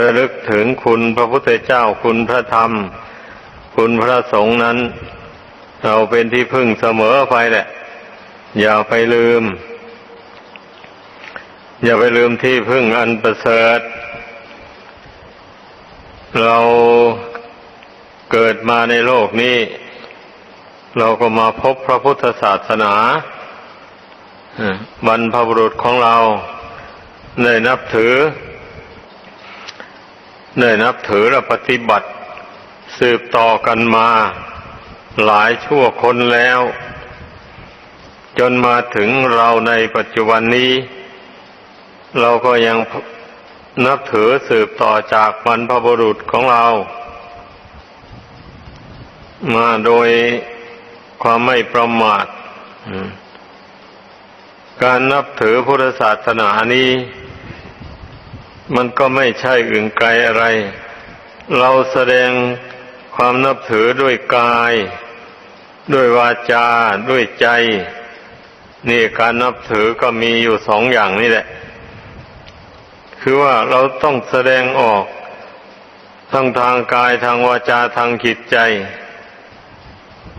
ระลึกถึงคุณพระพุทธเจ้าคุณพระธรรม คุณพระสงฆ์นั้น เราเป็นที่พึ่งเสมอไปแหละ อย่าไปลืม อย่าไปลืมที่พึ่งอันประเสริฐ เราเกิดมาในโลกนี้ เราก็มาพบพระพุทธศาสนาบรรพบุรุษของเราได้นับถือ ได้นับถือและปฏิบัติ สืบต่อกันมาหลายชั่วคนแล้ว จนมาถึงเราในปัจจุบันนี้ เราก็ยังนับถือสืบต่อจากบรรพบุรุษของเรา มาโดยความไม่ประมาท การนับถือพุทธศาสนานี้ มันก็ไม่ใช่อื่นไกลอะไร เราแสดงความนับถือด้วยกาย ด้วยวาจา ด้วยใจ นี่การนับถือก็มีอยู่สองอย่างนี่แหละ คือว่าเราต้องแสดงออกทั้งทางกายทางวาจาทางจิตใจ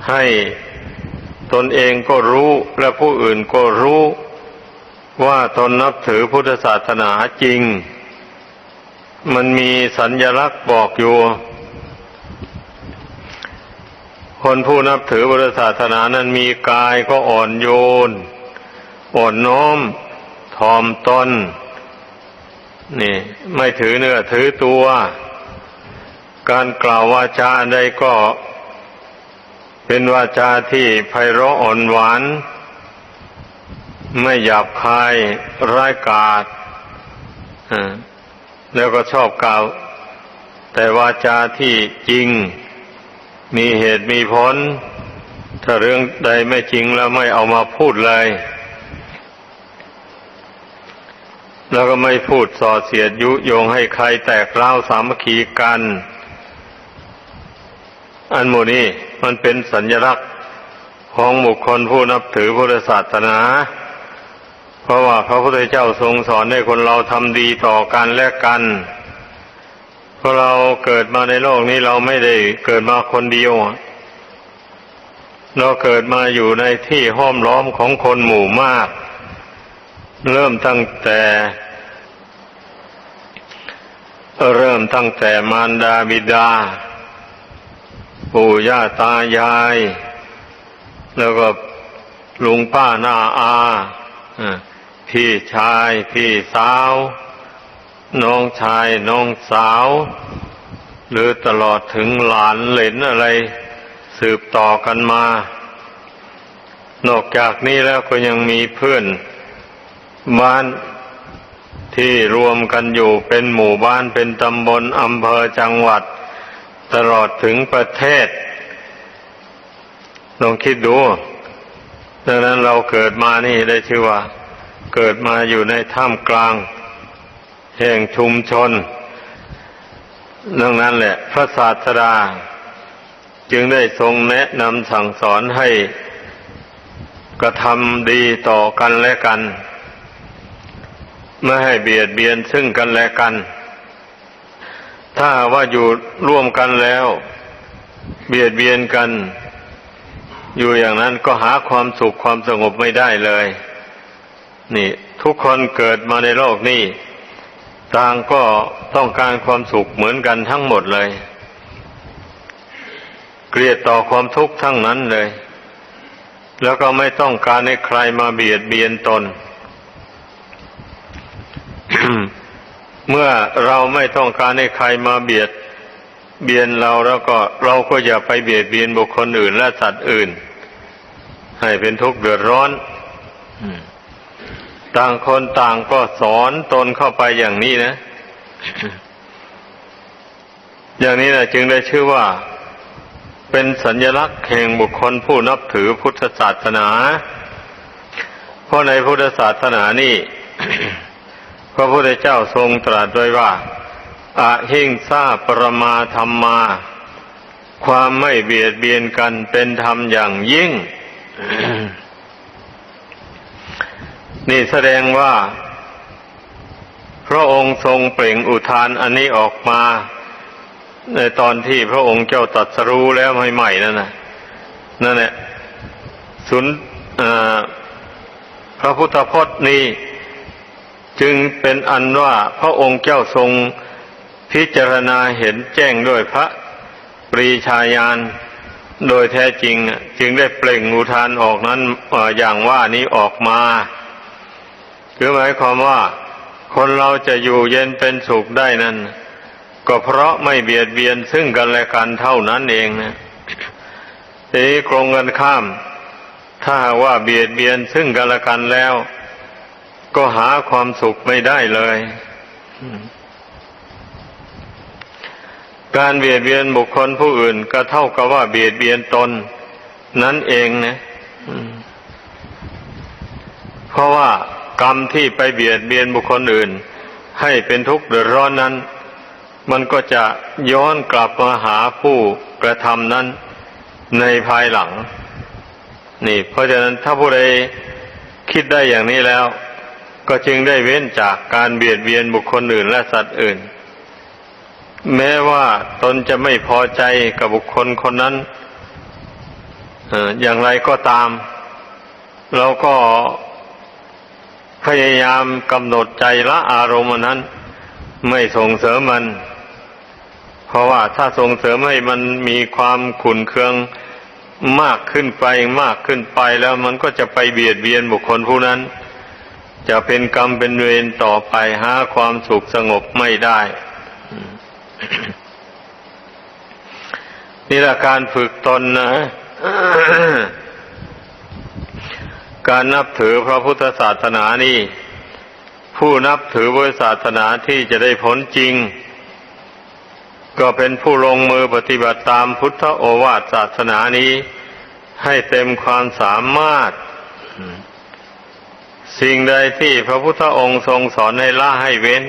ให้ตนเองก็รู้และผู้อื่นก็รู้ว่าตนนับถือพุทธศาสนาจริง มันมีสัญญลักษณ์บอกอยู่ คนผู้นับถือพุทธศาสนานั้นมีกายก็อ่อนโยน อ่อนน้อมถ่อมตนนี่ ไม่ถือเนื้อถือตัว การกล่าววาจาใดก็เป็นวาจาที่ไพเราะอ่อนหวาน ไม่หยาบคายร้ายกาจ แล้วก็ชอบกล่าว แต่วาจาที่จริง มีเหตุมีผล ถ้าเรื่องใดไม่จริงแล้วไม่เอามาพูดเลย แล้วก็ไม่พูดส่อเสียดยุโยงให้ใครแตกเล่าสามัคคีกัน อันโมนี้มันเป็นสัญลักษณ์ของบุคคลผู้นับถือพุทธศาสนา ราะว่าพระพุทธเจ้าทรงสอนให้คนเราทำดีต่อกันและกัน เพราะเราเกิดมาในโลกนี้เราไม่ได้เกิดมาคนเดียว เราเกิดมาอยู่ในที่ห้อมล้อมของคนหมู่มาก เริ่มตั้งแต่ เริ่มตั้งแต่มารดาบิดา ปู่ย่าตายาย แล้วก็ลุงป้าหน้าอา พี่ชายพี่สาว น้องชายน้องสาว หรือตลอดถึงหลานเหลนอะไร สืบต่อกันมา นอกจากนี้แล้วก็ยังมีเพื่อนบ้านที่รวมกันอยู่เป็นหมู่บ้านเป็นตำบลอำเภอจังหวัด ตลอดถึงประเทศลองคิดดู ดังนั้นเราเกิดมานี่ได้ชื่อว่า เกิดมาอยู่ในท่ามกลาง แห่งชุมชนดังนั้นแหละ พระศาสดา จึงได้ทรงแนะนำสั่งสอนให้กระทำดีต่อกันและกันไม่ให้เบียดเบียนซึ่งกันและกัน ถ้าว่าอยู่ร่วมกันแล้ว เบียดเบียนกัน อยู่อย่างนั้นก็หาความสุขความสงบไม่ได้เลย นี่ ทุกคนเกิดมาในโลกนี้ ต่างก็ต้องการความสุขเหมือนกันทั้งหมดเลย เกลียดต่อความทุกข์ทั้งนั้นเลย แล้วก็ไม่ต้องการให้ใครมาเบียดเบียนตน เมื่อเราไม่ต้องการให้ใครมาเบียดเบียนเราแล้วก็เราก็อย่าไปเบียดเบียนบุคคลอื่นและสัตว์อื่น ให้เป็นทุกข์เดือดร้อน ต่างคนต่างก็สอนตนเข้าไปอย่างนี้นะ อย่างนี้นะจึงได้ชื่อว่า เป็นสัญลักษณ์แห่งบุคคลผู้นับถือพุทธศาสนา เพราะในพุทธศาสนานี่พระพุทธเจ้าทรงตรัสไว้ว่าอะหิงซาปรมาธรรมา ความไม่เบียดเบียนกันเป็นธรรมอย่างยิ่ง นี่แสดงว่า พระองค์ทรงเปล่งอุทานอันนี้ออกมา ในตอนที่พระองค์เจ้าตรัสรู้แล้วใหม่ๆนั่นนะนั่นแหละสุนพระพุทธพจน์นี้ จึงเป็นอันว่าพระองค์เจ้าทรงพิจารณาเห็นแจ้งด้วยพระปรีชาญาณโดยแท้จริง จึงได้เปล่งอุทานออกนั้นอย่างว่านี้ออกมา คือหมายความว่าคนเราจะอยู่เย็นเป็นสุขได้นั้น ก็เพราะไม่เบียดเบียนซึ่งกันและกันเท่านั้นเองนะทีนี้กรงกันข้าม ถ้าว่าเบียดเบียนซึ่งกันและกันแล้ว ก็หาความสุขไม่ได้เลย การเบียดเบียนบุคคลผู้อื่น ก็เท่ากับว่าเบียดเบียนตน นั่นเองนะเพราะว่า กรรมที่ไปเบียดเบียนบุคคลอื่น ให้เป็นทุกข์เดือดร้อนนั้น มันก็จะย้อนกลับมาหาผู้กระทำนั้นในภายหลัง นี่ เพราะฉะนั้นถ้าผู้ใดคิดได้อย่างนี้แล้ว ก็จึงได้เว้นจากการเบียดเบียนบุคคลอื่นและสัตว์อื่น แม้ว่าตนจะไม่พอใจกับบุคคลคนนั้นอย่างไรก็ตาม เราก็ พยายามกำหนดใจละอารมณ์นั้น ไม่ส่งเสริมมัน เพราะว่าถ้าส่งเสริมให้มันมีความขุนเคืองมากขึ้นไปมากขึ้นไปแล้วมันก็จะไปเบียดเบียนบุคคลผู้นั้น จะเป็นกรรมเป็นเวรต่อไปหาความสุขสงบไม่ได้นี่แหละการฝึกตนนะ การนับถือพระพุทธศาสนานี่ ผู้นับถือพุทธศาสนาที่จะได้ผลจริง ก็เป็นผู้ลงมือปฏิบัติตามพุทธโอวาทศาสนานี้ ให้เต็มความสามารถ สิ่งใดที่พระพุทธองค์ทรงสอนให้ละให้เว้น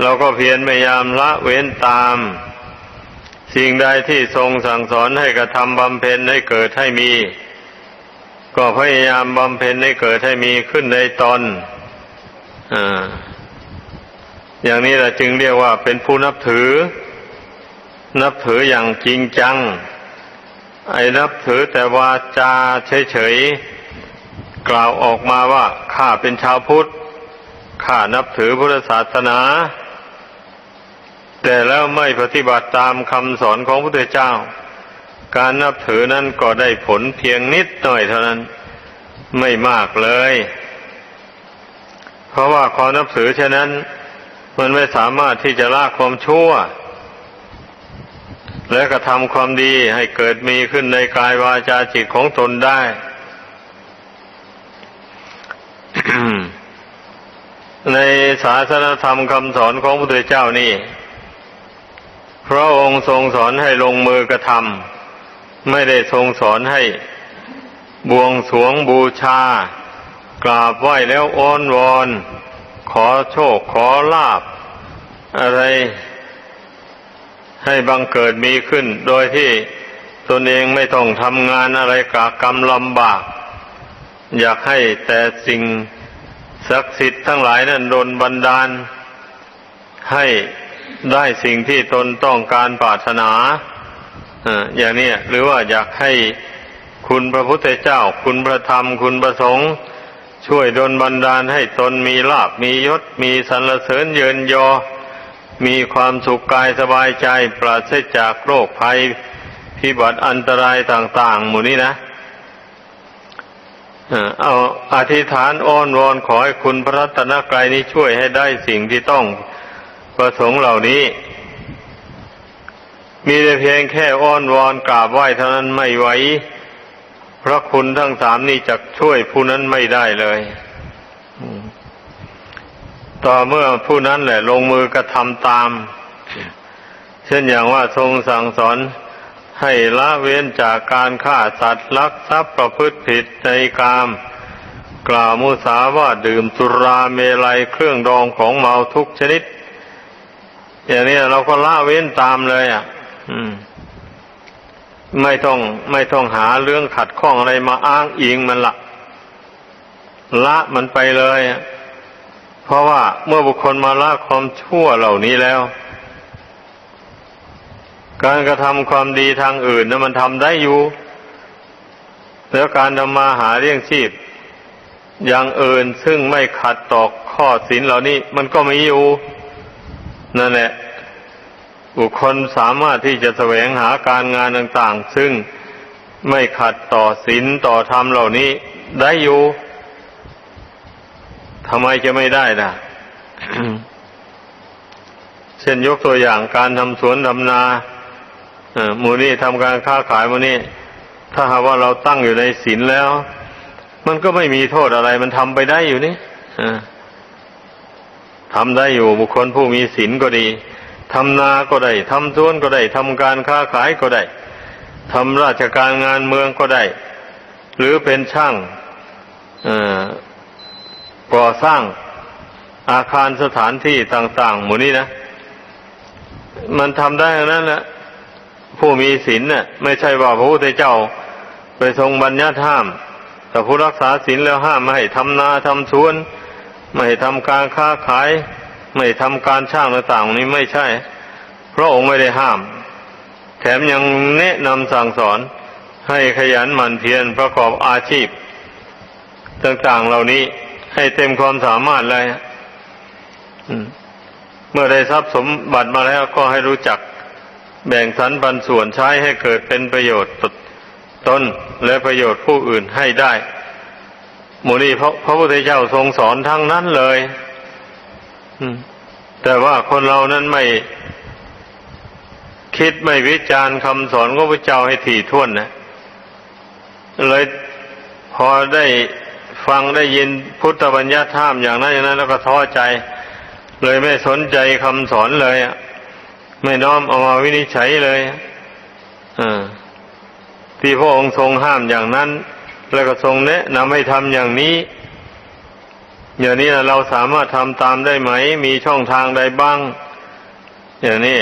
เราก็เพียรพยายามละเว้นตาม สิ่งใดที่ทรงสั่งสอนให้กระทำบำเพ็ญให้เกิดให้มี ก็พยายามบำเพ็ญให้เกิดให้มีขึ้นในตนออย่างนี้แหละจึงเรียกว่าเป็นผู้นับถือ นับถืออย่างจริงจัง ไอ้นับถือแต่ว่าจาเฉยๆ กล่าวออกมาว่าข้าเป็นชาวพุทธ ข้านับถือพุทธศาสนา แต่แล้วไม่ปฏิบัติตามคำสอนของพระพุทธเจ้า การนับถือนั้นก็ได้ผลเพียงนิดหน่อยเท่านั้น ไม่มากเลย เพราะว่าความนับถือเช่นนั้น มันไม่สามารถที่จะละความชั่ว และกระทำความดีให้เกิดมีขึ้นในกายวาจาจิตของตนได้ในศาสนธรรมคำสอนของพระพุทธเจ้านี่ พระองค์ทรงสอนให้ลงมือกระทำ ไม่ได้ทรงสอนให้บวงสรวงบูชา กราบไหว้แล้วอ้อนวอน ขอโชคขอลาบ อะไรให้บังเกิดมีขึ้น โดยที่ตนเองไม่ต้องทำงานอะไรกากรรมลำบาก อยากให้แต่สิ่งศักดิ์สิทธิ์ทั้งหลายนั้นโดนบันดาล ให้ได้สิ่งที่ตนต้องการปรารถนา อย่างนี้หรือว่าอยากให้คุณพระพุทธเจ้า คุณพระธรรม คุณพระสงฆ์ช่วยดลบันดาลให้ตนมีลาบมียศ มีสรรเสริญเยินยอ มีความสุขกายสบายใจ ปราศจากโรคภัยพิบัติอันตรายต่าง ๆ หมู่นี้นะเอาอธิษฐานอ้อนวอนขอให้คุณพระรัตนกรายนี้ช่วยให้ได้สิ่งที่ต้องประสงค์เหล่านี้ มีแต่เพียงแค่อ้อนวอนกราบไหว้เท่านั้นไม่ไหวพระคุณทั้งสามนี้จะช่วยผู้นั้นไม่ได้เลยต่อเมื่อผู้นั้นแหละ ลงมือกระทำตาม เช่นอย่างว่าทรงสั่งสอนให้ละเว้นจากการฆ่าสัตว์ลักทรัพย์ประพฤติผิดในกาม กล่าวมุสาว่าดื่มสุราเมลัยเครื่องดองของเมาทุกชนิด อย่างนี้เราก็ละเว้นตามเลยอะ ไม่ต้อง ไม่ต้องหาเรื่องขัดข้องอะไรมาอ้างอิงมันละละมันไปเลย เพราะว่าเมื่อบุคคลมาละความชั่วเหล่านี้แล้ว การกระทำความดีทางอื่นนะมันทำได้อยู่ แล้วการทำมาหาเลี้ยงชีพอย่างอื่นซึ่งไม่ขัดต่อข้อศีลเหล่านี้ มันก็มีอยู่ นั่นแหละ บุคคลสามารถที่จะแสวงหาการงานต่างๆ ซึ่งไม่ขัดต่อศีลต่อธรรมเหล่านี้ได้อยู่ทำไมจะไม่ได้ล่ะเช่นยกตัวอย่างการทำสวนทำนาเออหมูนี่ทำการค้าขายมูนี่ถ้าหากว่าเราตั้งอยู่ในศีลแล้ว มันก็ไม่มีโทษอะไร มันทำไปได้อยู่นี่ทำได้อยู่บุคคลผู้มีศีลก็ดี ทำนาก็ได้ทำสวนก็ได้ทำการค้าขายก็ได้ทำราชการงานเมืองก็ได้ หรือเป็นช่างก่อสร้างอาคารสถานที่ต่างๆ หมู่นี้นะ มันทำได้ทั้งนั้นแหละผู้มีศีลเนี่ยไม่ใช่ว่าพระพุทธเจ้าไปทรงบัญญัติห้าม แต่ผู้รักษาศีลแล้วห้ามไม่ให้ทำนาทำสวน ไม่ให้ทำการค้าขาย ไม่ให้ทำการช่างต่างๆนี้ไม่ใช่ พระองค์ไม่ได้ห้าม แถมยังแนะนำสั่งสอนให้ขยันหมั่นเพียรประกอบอาชีพ ต่างๆเหล่านี้ให้เต็มความสามารถเลยเมื่อได้ทรัพย์สมบัติมาแล้วก็ให้รู้จักแบ่งสรรปันส่วนใช้ให้เกิดเป็นประโยชน์ตนและประโยชน์ผู้อื่นให้ได้ หมูนี้พระพระพุทธเจ้าทรงสอนทั้งนั้นเลย แต่ว่าคนเรานั้นไม่คิดไม่วิจารณ์คำสอนของพระเจ้าให้ถี่ถ้วนนะเลยพอได้ฟังได้ยินพุทธบัญญัติห้ามอย่างนั้นอย่างนั้น แล้วก็ท้อใจ เลยไม่สนใจคำสอนเลยอะไม่น้อมเอามาวินิจฉัยเลยอ่าที่พระองค์ทรงห้ามอย่างนั้น แล้วก็ทรงแนะนำให้ทำอย่างนี้ อย่างนี้เราสามารถทำตามได้ไหม มีช่องทางใดบ้าง อย่างนี้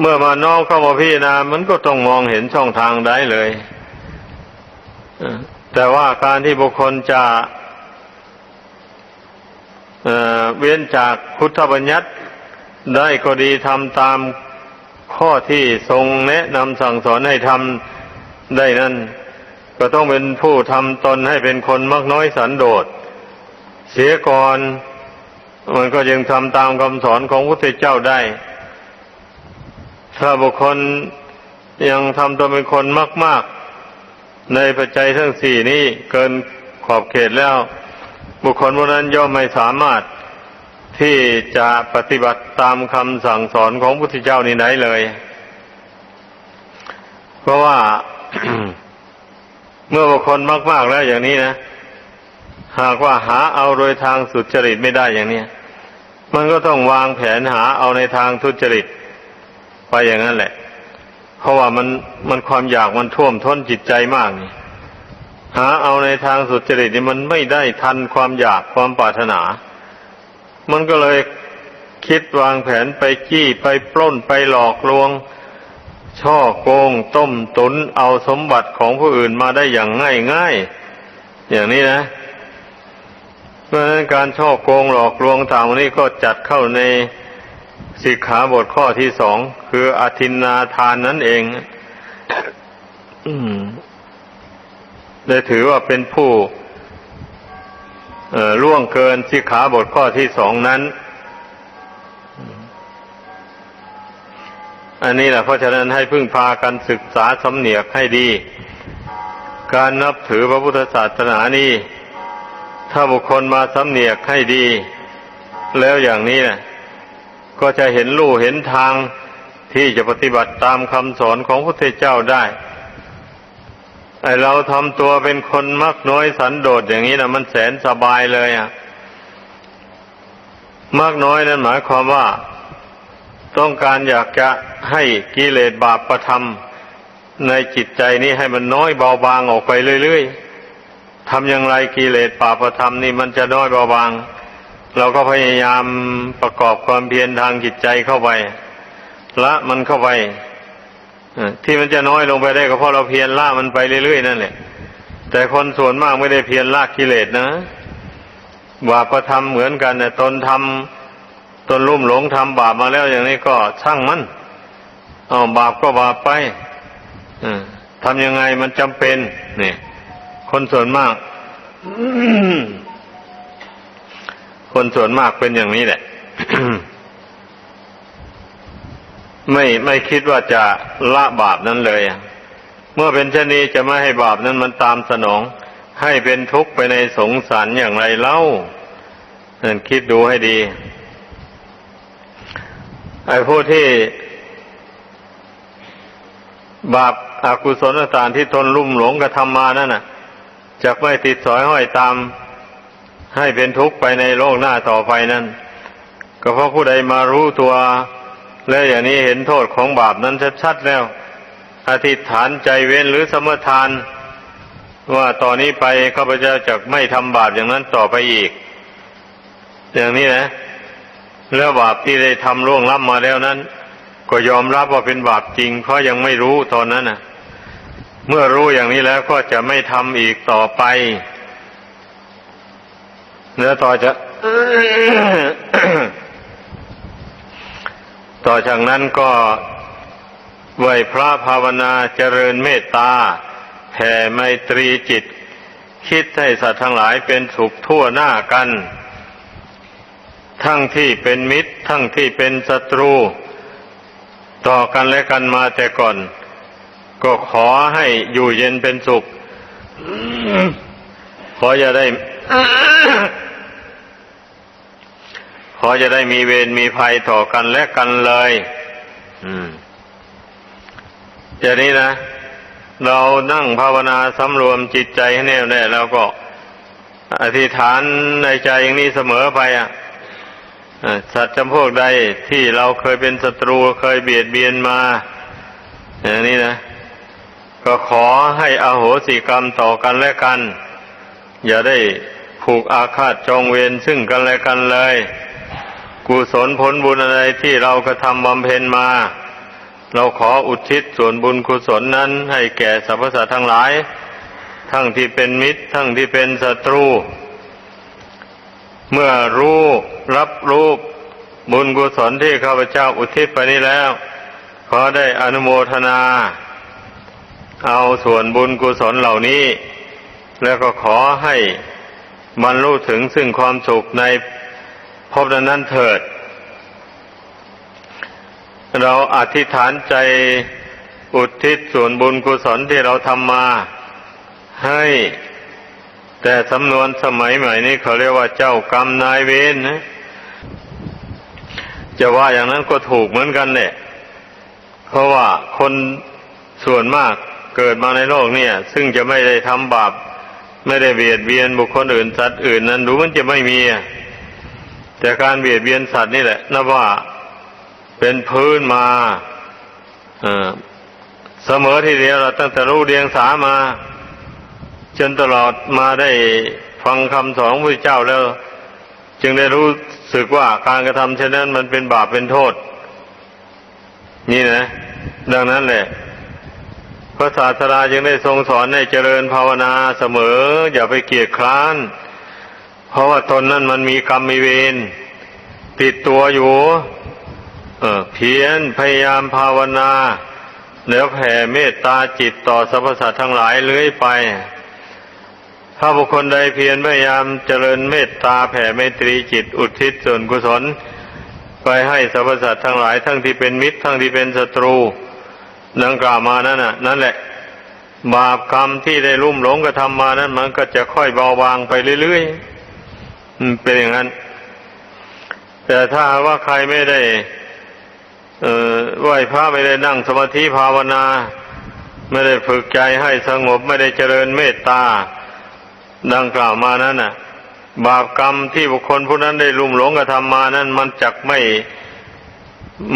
เมื่อมาน้อมเข้ามาพิจารณามันก็ต้องมองเห็นช่องทางได้เลยแต่ว่าการที่บุคคลจะเเว้นจากพุทธบัญญัติได้ก็ดีทำตามข้อที่ทรงแนะนำสั่งสอนให้ทำได้นั้น ก็ต้องเป็นผู้ทำตนให้เป็นคนมักน้อยสันโดษ เสียก่อน มันก็ยังทำตามคำสอนของพระพุทธเจ้าได้ ถ้าบุคคลยังทำตัวเป็นคนมาก ๆ ในปัจจัยทั้งสี่นี้เกินขอบเขตแล้ว บุคคลพวกนั้นย่อมไม่สามารถที่จะปฏิบัติตามคำสั่งสอนของพระพุทธเจ้านี้ได้เลย เพราะว่าเมื่อบุคคลมาก ๆ แล้วอย่างนี้นะ หากว่าหาเอาโดยทางสุจริตไม่ได้อย่างนี้มันก็ต้องวางแผนหาเอาในทางทุจริต ไปอย่างนั้นแหละ เพราะว่ามันมันความอยากมันท่วมท้นจิตใจมากนี่หาเอาในทางสุจริตนี่มันไม่ได้ทันความอยากความปรารถนา มันก็เลยคิดวางแผนไปจี้ไปปล้นไปหลอกลวง ช่อโกง ต้มตุนเอาสมบัติของผู้อื่นมาได้อย่างง่ายง่ายอย่างนี้นะ เพราะฉะนั้นการช่อโกงหลอกลวงต่างนี้ก็จัดเข้าในสิกขาบทข้อที่สองคืออธินนาทานนั่นเองได้ถือว่าเป็นผู้ล่วงเกินสิกขาบทข้อที่สองนั้น อันนี้แหละเพราะฉะนั้นให้พึ่งพากันศึกษาสำเนียกให้ดี การนับถือพระพุทธศาสนานี้ ถ้าบุคคลมาสำเนียกให้ดี แล้วอย่างนี้นะก็จะเห็นลู่เห็นทางที่จะปฏิบัติตามคำสอนของพระพุทเจ้าได้ไอเราทำตัวเป็นคนมักน้อยสันโดษอย่างนี้นะมันแสนสบายเลยอะมากน้อยนั้นหมายความว่า ต้องการอยากจะให้กิเลสบาปประทำในจิตใจนี้ให้มันน้อยเบาบางออกไปเรื่อยๆ ทำอย่างไรกิเลสบาประทำนี่มันจะน้อยเบาบาง เราก็พยายามประกอบความเพียรทางจิตใจเข้าไป ละมันเข้าไปที่มันจะน้อยลงไปได้ก็เพราะเราเพียรละมันไปเรื่อยๆนั่นแหละ แต่คนส่วนมากไม่ได้เพียรละกิเลสนะบาปก็ทำเหมือนกันแต่ตนทำตนลุ่มหลงทำบาปมาแล้วอย่างนี้ก็ช่างมันเอาบาปก็บาปไปทำยังไงมันจำเป็นเนี่ย คนส่วนมาก คนส่วนมากเป็นอย่างนี้แหละ ไม่ไม่คิดว่าจะละบาปนั้นเลย เมื่อเป็นเช่นนี้จะไม่ให้บาปนั้นมันตามสนอง ให้เป็นทุกข์ไปในสงสารอย่างไรเล่านั่นคิดดูให้ดีไอ้ผู้ที่บาปอากุศลต่างที่ทนลุ่มหลงกระทำมานั่นน่ะ จะไม่ติดสอยห้อยตาม ให้เป็นทุกข์ไปในโลกหน้าต่อไปนั่นก็เพราะผู้ใดมารู้ตัว และอย่างนี้เห็นโทษของบาปนั้นชัดๆแล้ว อธิษฐานใจเว้นหรือสมทาน ว่าต่อนนี้ไปข้าพเจ้าจะไม่ทำบาปอย่างนั้นต่อไปอีก อย่างนี้นะ แล้วบาปที่ได้ทำล่วงล้ำมาแล้วนั้น ก็ยอมรับว่าเป็นบาปจริง เพราะยังไม่รู้ตอนนั้นน่ะ เมื่อรู้อย่างนี้แล้วก็จะไม่ทำอีกต่อไปแล้วต่อจะต่อจากนั้นก็ไหวพระภาวนาเจริญเมตตาแผ่ไมตรีจิต คิดให้สัตว์ทั้งหลายเป็นสุขทั่วหน้ากัน ทั้งที่เป็นมิตร ทั้งที่เป็นศัตรู ต่อกันและกันมาแต่ก่อน ก็ขอให้อยู่เย็นเป็นสุข ขออย่าได้ ขอจะได้มีเวรมีภัยต่อกันและกันเลย อืมอย่างนี้นะ เรานั่งภาวนาสำรวมจิตใจให้แน่วแน่แล้วก็อธิษฐานในใจอย่างนี้เสมอไปอะสัตว์จำพวกใดที่เราเคยเป็นศัตรูเคยเบียดเบียนมาอย่างนี้นะ ก็ขอให้อโหสิกรรมต่อกันและกัน อย่าได้ผูกอาฆาตจองเวรซึ่งกันและกันเลย กุศลผลบุญอะไรที่เรากระทำบำเพ็ญมา เราขออุทิศส่วนบุญกุศลนั้นให้แก่สรรพสัตว์ทั้งหลาย ทั้งที่เป็นมิตร ทั้งที่เป็นศัตรู เมื่อรู้รับรู้บุญกุศลที่ข้าพเจ้าอุทิศไปนี้แล้ว ขอได้อนุโมทนา เอาส่วนบุญกุศลเหล่านี้ แล้วก็ขอให้บรรลุถึงซึ่งความสุขในภพนั้นเถิด เราอธิษฐานใจอุทิศส่วนบุญกุศลที่เราทำมาให้ แต่สำนวนสมัยใหม่นี้เขาเรียกว่าเจ้ากรรมนายเวรนะจะว่าอย่างนั้นก็ถูกเหมือนกันแหละเพราะว่าคนส่วนมาก เกิดมาในโลกเนี่ย ซึ่งจะไม่ได้ทำบาปไม่ได้เบียดเบียนบุคคลอื่นสัตว์อื่นนั้นรู้มันจะไม่มีแต่การเบียดเบียนสัตว์นี่แหละนับว่าเป็นพื้นมาเสมอทีเดียวเราตั้งแต่รู้เรียงสามา จนตลอดมาได้ฟังคำสอนพระเจ้าแล้ว จึงได้รู้สึกว่าการกระทำเช่นนั้นมันเป็นบาปเป็นโทษ นี่นะ ดังนั้นแหละ พระศาสดาจึงได้ทรงสอนให้เจริญภาวนาเสมอ อย่าไปเกียดคร้าน เพราะว่าตนนั้นมันมีกรรมมีเวรติดตัวอยู่ เออเพียรพยายามภาวนาแล้วแผ่เมตตาจิตต่อสรรพสัตว์ทั้งหลายเลื้อยไป ถ้าบุคคลใดเพียรพยายามเจริญเมตตาแผ่เมตรีจิตอุทิศส่วนกุศล ไปให้สรรพสัตว์ทั้งหลายทั้งที่เป็นมิตรทั้งที่เป็นศัตรู ดังกล่าวมานั่นน่ะ นั่นแหละ บาปกรรมที่ได้ลุ่มหลงกระทำมานั้น มันก็จะค่อยเบาบางไปเรื่อยๆเป็นอย่างนั้น แต่ถ้าว่าใครไม่ได้ไหวพระไม่ได้นั่งสมาธิภาวนา ไม่ได้ฝึกใจให้สงบไม่ได้เจริญเมตตา ดังกล่าวมานั้นน่ะ บาปกรรมที่บุคคลผู้นั้นได้ลุ่มหลงกระทำมานั้น มันจักไม่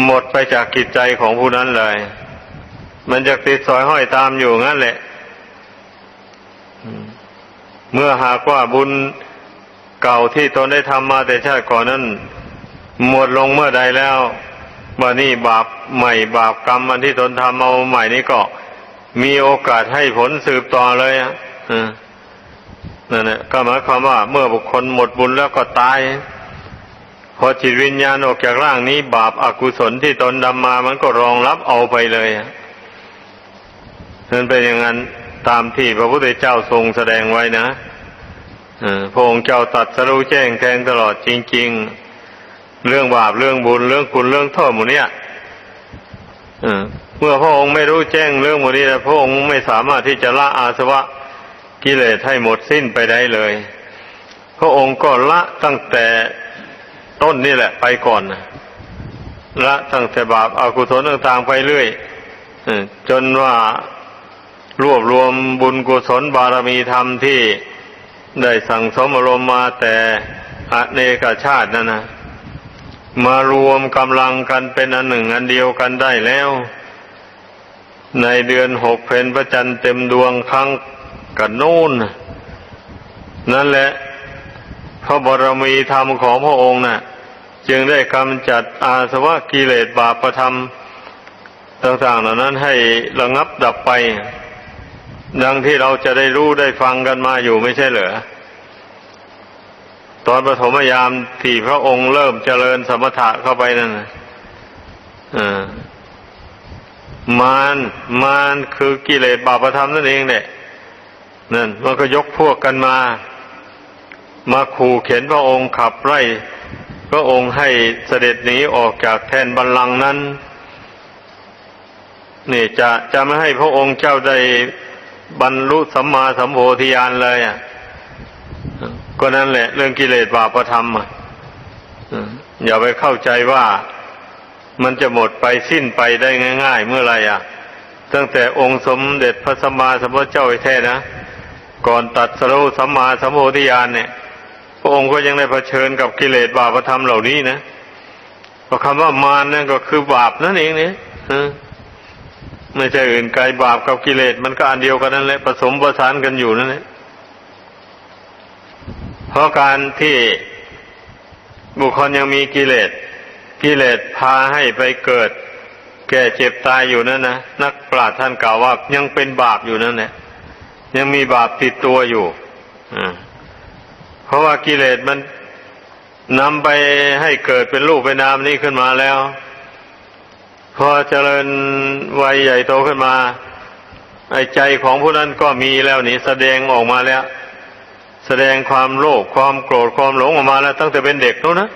หมดไปจากกิจใจของผู้นั้นเลย มันจะติดสอยห้อยตามอยู่งั้นแหละ เมื่อหากว่าบุญเก่าที่ตนได้ทำมาแต่ชาติก่อนนั้น หมดลงเมื่อใดแล้วว่านี่บาปใหม่บาปกรรมอันที่ตนทำเอาใหม่นี้ก็ มีโอกาสให้ผลสืบต่อเลยอะนั่นแหละก็หมายความว่า เมื่อบุคคลหมดบุญแล้วก็ตาย พอจิตวิญญาณออกจากร่างนี้ บาปอากุศลที่ตนดำมา มันก็รองรับเอาไปเลย นั่นเป็นอย่างนั้นตามที่พระพุทธเจ้าทรงแสดงไว้นะพระองค์เจ้าตัดสรู้แจ้งแทงตลอดจริง ๆ เรื่องบาปเรื่องบุญเรื่องคุณเรื่องโทษหมดเนี่ยเมื่อพระองค์ไม่รู้แจ้งเรื่องหมดนี้แล้วพระองค์ไม่สามารถที่จะละอาสวะกิเลสให้หมดสิ้นไปได้เลย พระองค์ก็ละตั้งแต่ต้นนี่แหละไปก่อนละตั้งแต่บาปอากุศลต่างๆไปเรื่อยจนว่า รวบรวมบุญกุศลบารมีธรรมที่ได้สั่งสมอารมณ์มาแต่อเนกชาตินั่นนะมารวมกำลังกันเป็นอันหนึ่งอันเดียวกันได้แล้ว ในเดือนหกเพนพระจันทร์เต็มดวงครั้งกันนู่นน่ะนั่นแหละพระบรมีธรรมของพระองค์น่ะ จึงได้กำจัดอาสวะกิเลสบาปประธรรมต่างๆเหล่านั้นให้ระงับดับไป ดังที่เราจะได้รู้ได้ฟังกันมาอยู่ไม่ใช่เหรอ ตอนปฐมยามที่พระองค์เริ่มเจริญสมถะเข้าไปนั่นอ่ามารมารคือกิเลสบาปธรรมนั่นเองเนี่ยนั่นมันก็ยกพวกกันมา มาขู่เข็นพระองค์ขับไล่พระองค์ให้เสด็จหนีออกจากแท่นบัลลังก์นั้นนี่จะจะไม่ให้พระองค์เจ้าได้ บรรลุสัมมาสัมโพธิญาณเลยอะก็นั่นแหละ เรื่องกิเลสบาปธรรมอะอย่าไปเข้าใจว่ามันจะหมดไปสิ้นไปได้ง่าย ๆ เมื่อไรอะ ตั้งแต่องค์สมเด็จพระสัมมาสัมพุทธเจ้าไอ้แท้นะ ก่อนตัดสรุสัมมาสัมโพธิญาณเนี่ย พระองค์ก็ยังได้เผชิญกับกิเลสบาปธรรมเหล่านี้นะเพราะคำว่ามารนั่นก็คือบาปนั่นเองเนี่ย ไม่ใช่อื่นไกลบาปกับกิเลสมันก็อันเดียวกันนั่นแหละผสมประสานกันอยู่นั่นแหละเพราะการที่บุคคลยังมีกิเลสกิเลสพาให้ไปเกิด แก่เจ็บตายอยู่นั่นนะนักปราชญ์ท่านกล่าวว่ายังเป็นบาปอยู่นั่นแหละยังมีบาปติดตัวอยู่เพราะว่ากิเลสมันนำไปให้เกิดเป็นรูปเป็นนามนี้ขึ้นมาแล้ว พอเจริญวัยใหญ่โตขึ้นมา ไอ้ใจของผู้นั้นก็มีแล้วนี่แสดงออกมาแล้ว แสดงความโลภความโกรธความหลงออกมาแล้ว ตั้งแต่เป็นเด็กนู้นนะ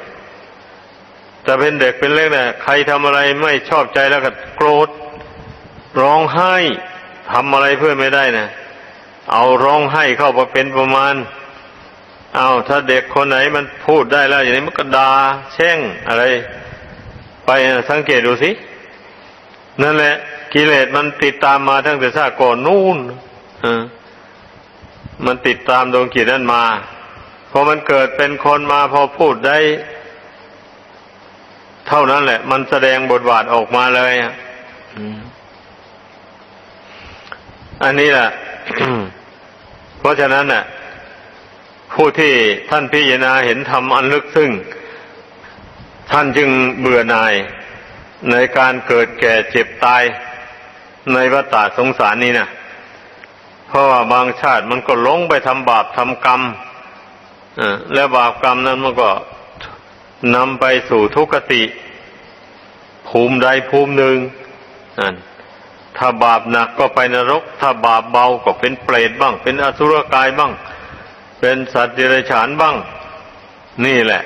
แต่เป็นเด็กเป็นเล็กเนี่ยใครทำอะไรไม่ชอบใจแล้วก็โกรธร้องไห้ทำอะไรเพื่อไม่ได้นะเอาร้องไห้เข้ามาเป็นประมาณ เอาถ้าเด็กคนไหนมันพูดได้แล้วอย่างนี้มันก็ดา่าแช่งอะไร ไปสังเกตดูสิ นั่นแหละ กิเลสมันติดตามมาตั้งแต่ชาติก่อนนู่นมันติดตามดวงกิจนั้นมาพอมันเกิดเป็นคนมาพอพูดได้ เท่านั้นแหละ มันแสดงบทบาทออกมาเลยอันนี้แหละเพราะฉะนั้นน่ะ ผู้ที่ท่านพิจารณาเห็นธรรมอันลึกซึ้งท่านจึงเบื่อหน่าย ในการเกิดแก่เจ็บตายในวัฏฏะสงสารนี้นะเพราะว่าบางชาติมันก็ลงไปทำบาปทำกรรมแล้วบาปกรรมนั้นมันก็นำไปสู่ทุกขติ ภูมิใดภูมิหนึ่งถ้าบาปหนักก็ไปนรก ถ้าบาปเบาก็เป็นเปรตบ้าง เป็นอสุรกายบ้าง เป็นสัตว์เดรัจฉานบ้าง นี่แหละ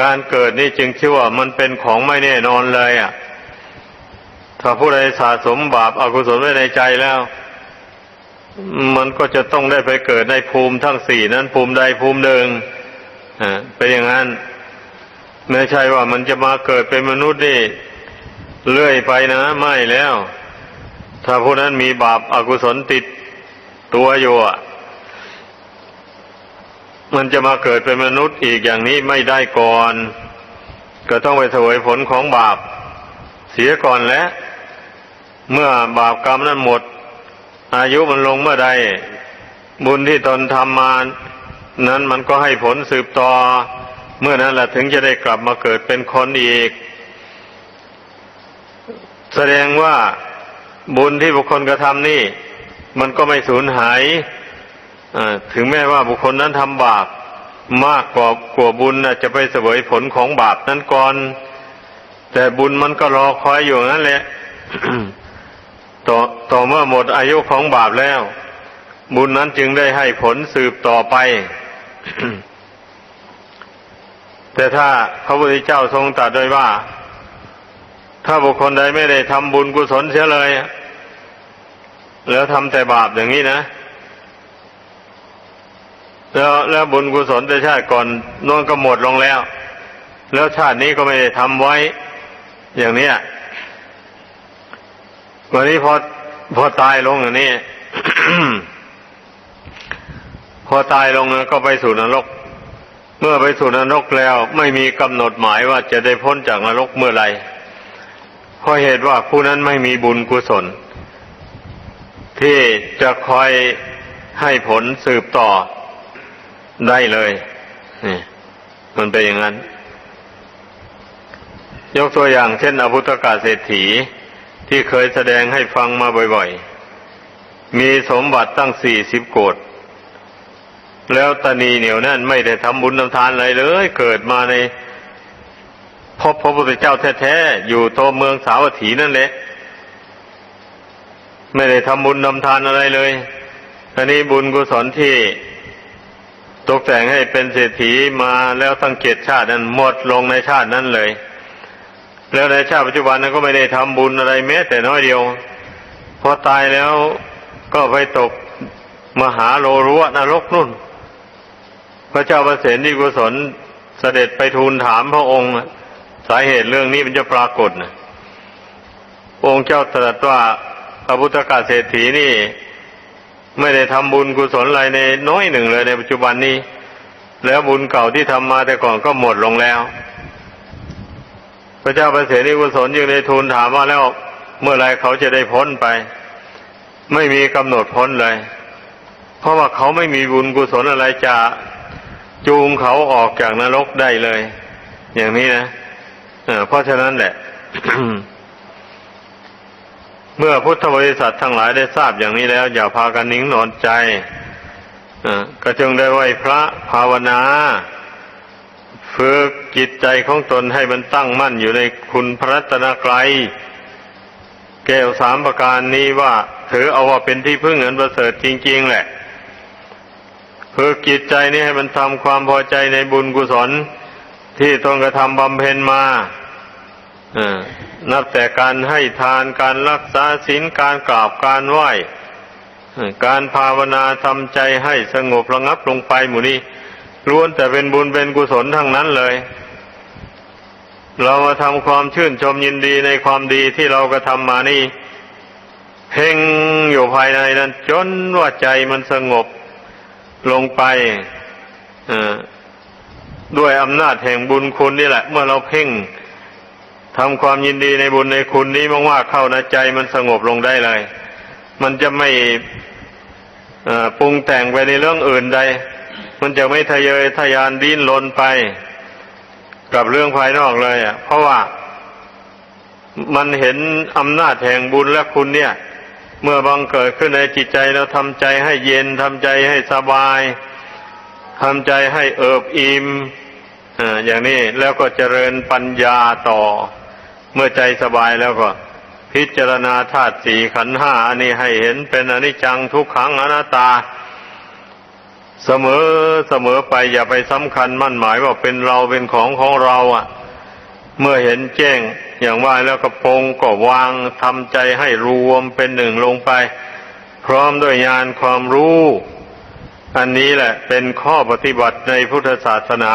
การเกิดนี่จึงชื่อว่ามันเป็นของไม่แน่นอนเลยอะ ถ้าผู้ใดสะสมบาปอากุศลไว้ในใจแล้ว มันก็จะต้องได้ไปเกิดในภูมิทั้งสี่นั้นภูมิใดภูมิหนึ่งอ่าเป็นอย่างนั้นไม่ใช่ว่ามันจะมาเกิดเป็นมนุษย์นี่เลื่อยไปนะ ไม่แล้ว ถ้าผู้นั้นมีบาปอากุศลติดตัวอยู่อะ มันจะมาเกิดเป็นมนุษย์อีกอย่างนี้ไม่ได้ก่อน ก็ต้องไปถวยผลของบาป เสียก่อนแล้วเมื่อบาปกรรมนั้นหมด อายุมันลงเมื่อใด บุญที่ตนทำมานั้นมันก็ให้ผลสืบต่อ เมื่อนั้นแหละถึงจะได้กลับมาเกิดเป็นคนอีก แสดงว่าบุญที่บุคคลกระทำนี่ มันก็ไม่สูญหาย ถึงแม้ว่าบุคคลนั้นทำบาปมากกว่ากว่าบุญนะจะไปเสวยผลของบาปนั้นก่อน แต่บุญมันก็รอคอยอยู่นั่นแหละต่อต่อเมื่อหมดอายุของบาปแล้ว บุญนั้นจึงได้ให้ผลสืบต่อไป แต่ถ้าพระพุทธเจ้าทรงตรัสไว้ว่า ถ้าบุคคลใดไม่ได้ทำบุญกุศลเสียเลย แล้วทำแต่บาปอย่างนี้นะ แล้วแล้วบุญกุศลแต่ชาติก่อนน่นก็หมดลงแล้ว แล้วชาตินี้ก็ไม่ได้ทำไว้ อย่างเนี้ยวันนี้พอพอตายลงอย่างนี้พอตายลงก็ไปสู่นรก เมื่อไปสู่นรกแล้วไม่มีกำหนดหมายว่าจะได้พ้นจากนรกเมื่อไหร่เพราะเหตุว่าผู้นั้นไม่มีบุญกุศล ที่จะคอยให้ผลสืบต่อ ได้เลยนี่มันเป็นอย่างนั้น ยกตัวอย่างเช่น อภุตกาเศรษฐีที่เคยแสดงให้ฟังมาบ่อยๆ มีสมบัติตั้งสี่สิบโกดแล้วตานีเหนียวนั่นไม่ได้ทำบุญทำทานอะไรเลย เกิดมาในพบพระพุทธเจ้าแท้ๆ อยู่โตเมืองสาวัตถีนั่นแหละ ไม่ได้ทำบุญทำทานอะไรเลยอันนี้บุญกุศลที่ ตกแต่งให้เป็นเศรษฐีมาแล้วตั้งเกียรติชาตินั้นหมดลงในชาตินั้นเลย แล้วในชาติปัจจุบันนั้นก็ไม่ได้ทำบุญอะไรแม้แต่น้อยเดียว พอตายแล้วก็ไปตกมหาโลรุวนรกนุ่น พระเจ้าประเสนที่กุศลเสด็จไปทูลถามพระองค์ สาเหตุเรื่องนี้มันจะปรากฏนะองค์เจ้าตรัสว่าพระพุทธกาเศรษฐีนี่ ไม่ได้ทำบุญกุศลอะไรในน้อยหนึ่งเลยในปัจจุบันนี้ แล้วบุญเก่าที่ทำมาแต่ก่อนก็หมดลงแล้ว พระเจ้าประเสริกุศลยังได้ทูลถามว่าแล้วเมื่อไรเขาจะได้พ้นไป ไม่มีกำหนดพ้นเลย เพราะว่าเขาไม่มีบุญกุศลอะไรจะจูงเขาออกจากนรกได้เลย อย่างนี้นะเเพราะฉะนั้นแหละ เมื่อพุทธบริษัททั้งหลายได้ทราบอย่างนี้แล้ว อย่าพากันนิ่งนอนใจก็จงได้ไหวพระภาวนาฝึกจิตใจของตนให้มันตั้งมั่นอยู่ในคุณพระรัตนกรัยแก้วสามประการนี้ว่า ถือเอาว่าเป็นที่พึ่งอันประเสริฐจริง ๆ แหละฝึกจิตใจนี้ให้มันทำความพอใจในบุญกุศลที่ตนกระทำบำเพ็ญมา นับแต่การให้ทานการรักษาศีลการกราบการไหว้การภาวนาทำใจให้สงบระงับลงไปหมู่นี้ล้วนแต่เป็นบุญเป็นกุศลทั้งนั้นเลย เรามาทำความชื่นชมยินดีในความดีที่เรากระทำมานี่เพ่งอยู่ภายในนั้น จนว่าใจมันสงบลงไปด้วยอำนาจแห่งบุญคุณนี่แหละ เมื่อเราเพ่ง ทำความยินดีในบุญในคุณนี้มากๆเข้านะใจมันสงบลงได้เลย มันจะไม่ปรุงแต่งไปในเรื่องอื่นใด มันจะไม่ทะเยอทะยานดิ้นรนไป กับเรื่องภายนอกเลยอะ เพราะว่ามันเห็นอำนาจแห่งบุญและคุณเนี่ย เมื่อบังเกิดขึ้นในจิตใจเราทำใจให้เย็นทำใจให้สบายทำใจให้เอิบอิ่มอย่างนี้แล้วก็เจริญปัญญาต่อ เมื่อใจสบายแล้วก็ พิจารณาธาตุสี่ขันห้าอันนี้ให้เห็นเป็นอนิจจังทุกขังอนัตตา เสมอเสมอไปอย่าไปสำคัญมั่นหมายว่าเป็นเราเป็นของของเราอะ เมื่อเห็นแจ้งอย่างว่าแล้วก็ปงก็วางทำใจให้รวมเป็นหนึ่งลงไป พร้อมด้วยญาณความรู้ อันนี้แหละเป็นข้อปฏิบัติในพุทธศาสนา